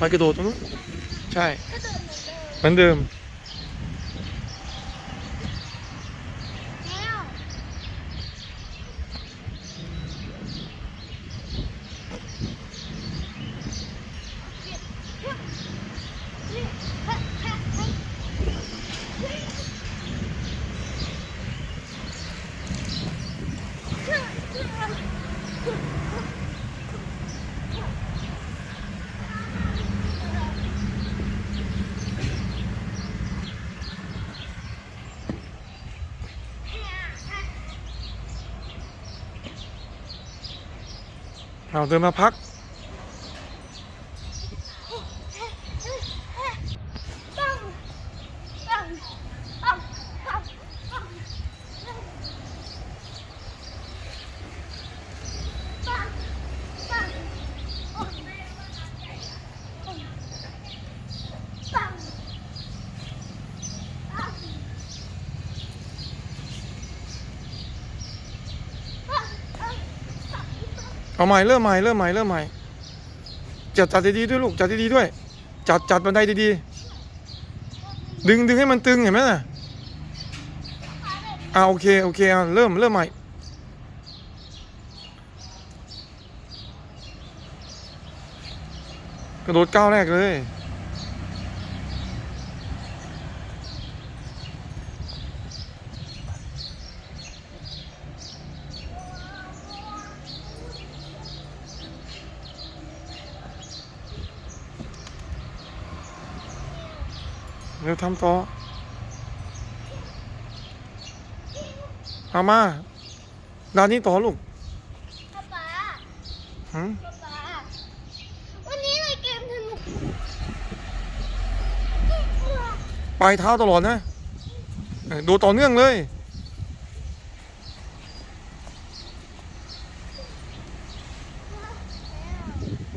ไปกระโดดตรงนู้นใช่ก็เดินเหมือนเดิม เหมือนเดิม แล้ว เอาเดินมาพัก ปังปังปังปังปังปังปังโอ้ยแม่ว่าน้ำใหญ่อะปังปังปังปัง เอาใหม่เริ่มใหม่เริ่มใหม่เริ่มใหม่จัดจัดดีๆด้วยลูกจัดดีๆด้วย จัดจัดบันไดดีๆดึงดึงให้มันตึงเห็นไหมน่ะอ่าโอเคโอเคอ่าเริ่มเริ่มใหม่กระโดดก้าวแรกเลย ทำต่อ เอามาด้านนี้ต่อลูกป๊าป๊าหืมป๊าป๊าวันนี้เลยเกมสนุกปลายเท้าตลอดนะเออโดดต่อเนื่องเลย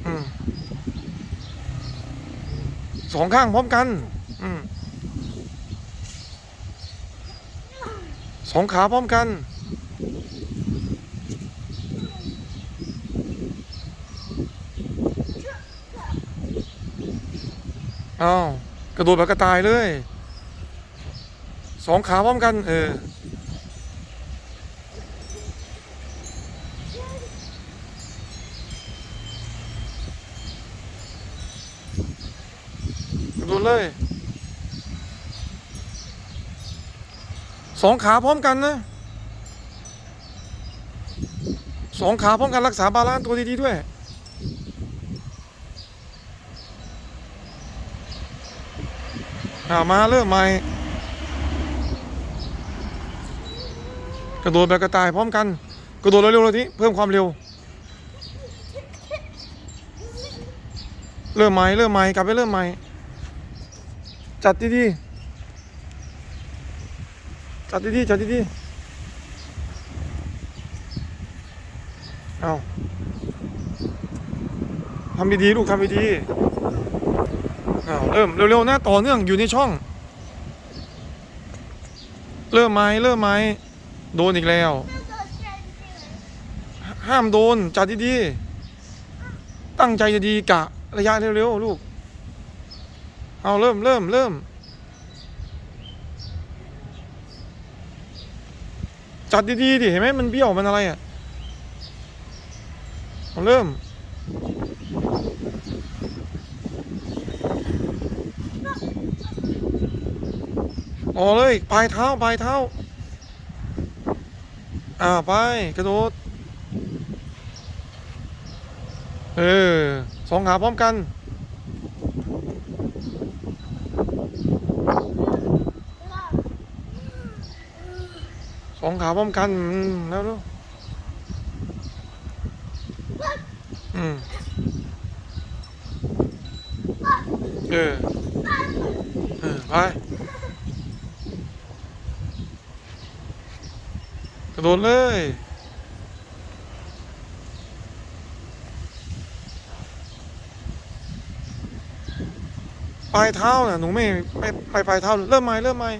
อืมสองข้างพร้อมกัน อืม สองขาพร้อมกัน อ้าว กระโดดแบบกระต่ายเลย สองขาพร้อมกัน เออ กระโดดเลย สองขาพร้อมกันนะสองขาพร้อมกันรักษาบาลานซ์ตัวดีๆด้วยอ่ามาเริ่มใหม่ กระโดดแบบกระต่ายพร้อมกัน กระโดดเร็วๆเลยทีเพิ่มความเร็ว เริ่มใหม่เริ่มใหม่กลับไปเริ่มใหม่ จัดดีๆ จัดดีๆจัดดีๆเอาทำดีๆลูกทำดีๆเอาเริ่มเร็วๆนะต่อเนื่องอยู่ในช่อง เริ่มไหมเริ่มไหมโดนอีกแล้ว ห้ามโดนจัดดีๆตั้งใจจะดีๆกะระยะเร็วๆลูก เอาเริ่มเริ่มเริ่ม จัดดีๆดิเห็นไหมมันเบี้ยวมันอะไรอะเอาเริ่มอ๋อเลยปลายเท้าปลายเท้า อ่าไป กระโดด เออสองขาพร้อมกัน องขาพร้อมกันแล้วลูกอืมเออเออไปกระโดดเลยปลายเท้าน่ะหนูไม่ไม่ไปปลายเท้า เริ่มใหม่เริ่มใหม่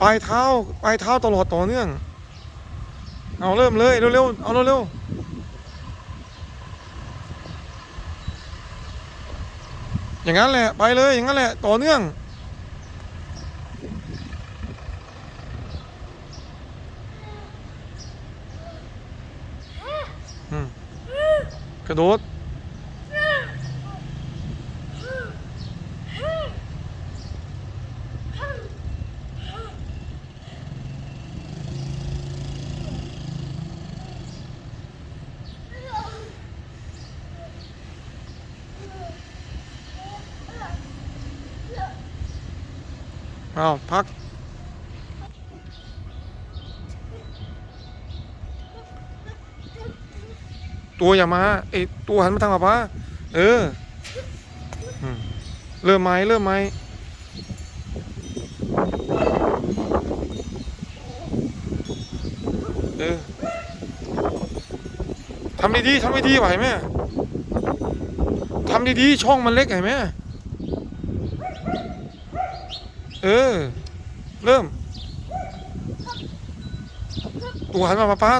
ปลายเท้าปลายเท้าตลอดต่อเนื่อง เอาเริ่มเลยเร็วๆเอาเร็วๆอย่างนั้นแหละไปเลยอย่างนั้นแหละต่อเนื่องอืมกระโดด เอาพัก ตัวอย่ามาไอตัวหันมาทางป้าป้าเออเริ่มไหมเริ่มไหมเออทำดีๆทำดีๆไหวไหมทำดีๆช่องมันเล็กเห็นไหม เออ เริ่ม ตัวหันมาป้าป้า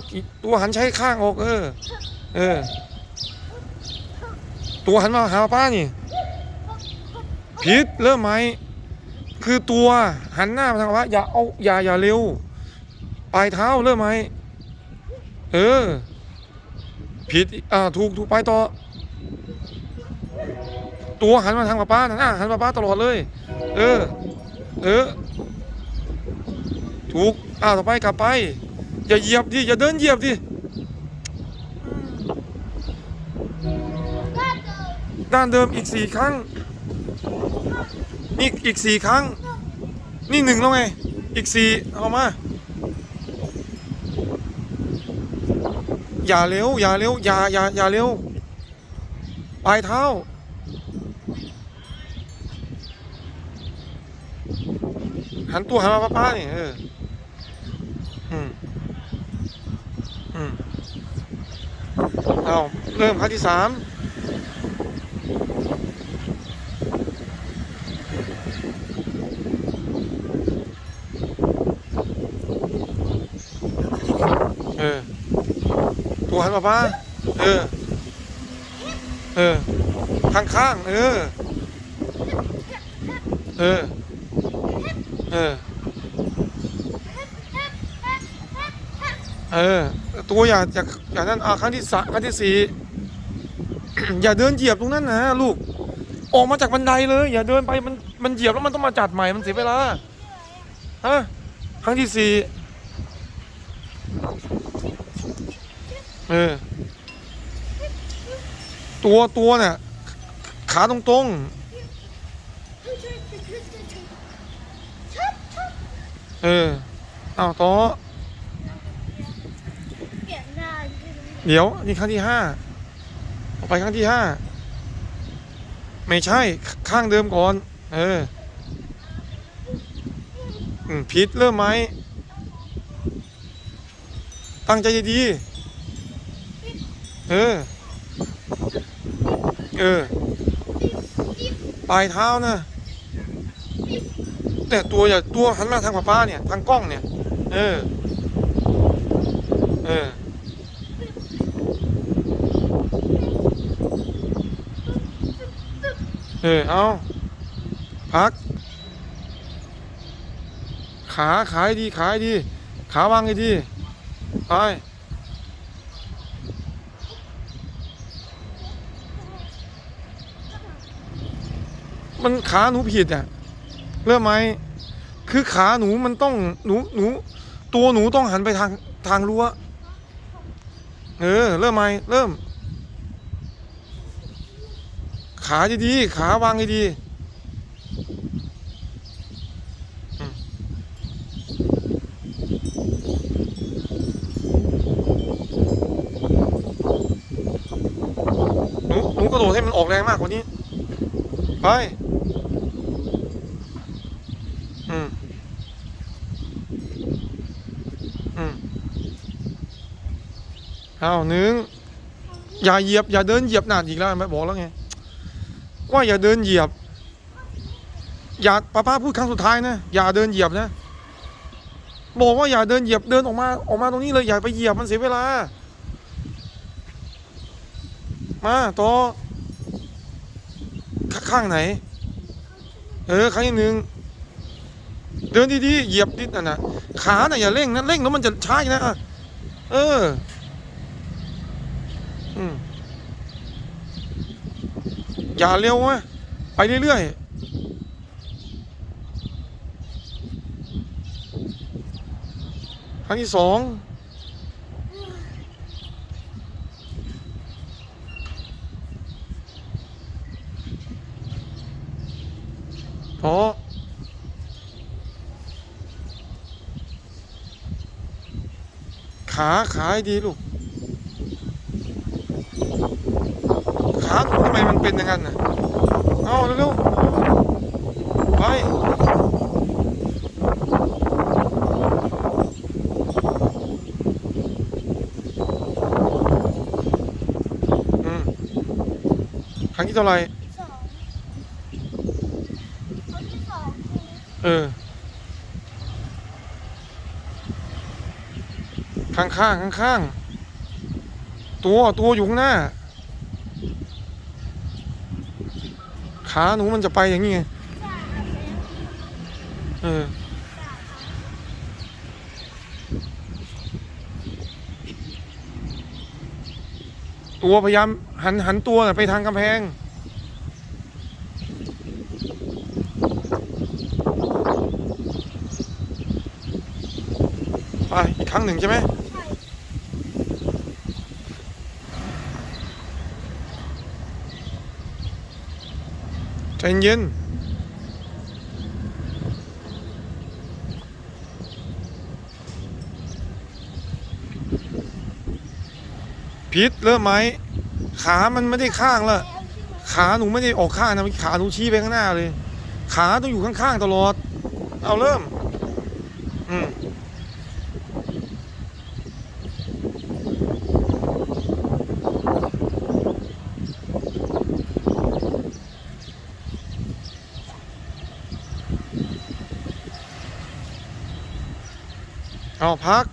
ตัวหันใช้ข้างออก เออ เออ ตัวหันมาหาป้านี่ผิดเริ่มไหมคือตัวหันหน้ามาทางป้าอย่าเอาอย่าอย่าเร็วปลายเท้าเริ่มไหมเออ ผิดอ่าถูกถูกไปต่อ ตัวหันมาทางป้าป้านะหน้าหันมาป้าตลอดเลย เออ เออ ถูกอ่าต่อไปกลับไป อย่าเหยียบดิ อย่าเดินเหยียบดิด้านเดิมด้านเดิมอีกสี่ครั้ง นี่อีกสี่ครั้ง นี่หนึ่งแล้วไง อีกสี่เอามา อย่าเร็ว อย่าเร็ว อย่า อย่า อย่าเร็ว ปลายเท้า หันตัวหันมาป้าป้านี่เอออืมอืมเอาเริ่มครั้งที่สามเออตัวหันมาป้าเออ เออ ข้างข้างๆเออ เออ เออ เออ ตัวอย่าอย่าอย่านั่นอ่าครั้งที่สามครั้งที่สี่ อย่าเดินเหยียบตรงนั้นนะลูก ออกมาจากบันไดเลย อย่าเดินไปมันมันเหยียบแล้วมันต้องมาจัดใหม่มันเสียเวลาฮะครั้งที่สี่เออ ตัวตัวเนี่ยขาตรงตรงๆ เออ เอาต่อเปลี่ยนหน้เดี๋ยวนี่ครั้งที่ห้าออกไปครั้งที่ห้าไม่ใช่ข้างเดิมก่อน เอออืมผิดเริ่มไหม ตั้งใจดีเออ เออ ปลายเท้านะ แต่ตัวอย่าตัวหันมาทางป้าเนี่ย ทางกล้องเนี่ย เออ เออ เออ เอาพัก ขาขายดีขายดี ขาวางให้ดี ไปมันขาหนูผิดอะ เริ่มไหมคือขาหนูมันต้องหนูหนู ตัวหนูต้องหันไปทางทางรั้วเออ เริ่มไหมเริ่ม ขาดีๆขาวางดีหนูหนูกระโดดให้มันออกแรงมากกว่านี้ ไป อืม อืมเอาหนึ่งอย่าเหยียบ อย่าเดินเหยียบหนาดอีกแล้วไม่บอกแล้วไง ว่าอย่าเดินเหยียบ อย่าป้าป้าพูดครั้งสุดท้ายนะอย่าเดินเหยียบนะ บอกว่าอย่าเดินเหยียบเดินออกมาออกมาตรงนี้เลยอย่าไปเหยียบมันเสียเวลา มาต่อข้างไหน เออครั้งหนึ่งเดินดีๆเหยียบนิดน่ะนะขาน่ะอย่าเร่งนะเร่งแล้วมันจะช้านะเออ อย่าเร็ววะไปเรื่อยๆครั้งที่สองพอขา ขาให้ดีลูก ขาหนูทำ ไมมันเป็นอย่างนั้นนะเอาเร็วๆไปอืมครั้งที่เท่าไหร่สองคนที่สองเออ ข้างข้างข้างข้างตัวตัวอยู่ข้างหน้า ขาหนูมันจะไปอย่างนี้ไงเออตัวพยายามหันหันตัวไปทางกำแพง ไปอีกครั้งหนึ่งใช่ไหม ใจเย็นพิษเริ่มไหมขามันไม่ได้ข้างล้วแล้วใช่ไหมขาหนูไม่ได้ออกข้างนะขาหนูชี้ไปข้างหน้าเลย ขาต้องอยู่ข้างๆตลอด เอาเริ่ม อืม เอาพัก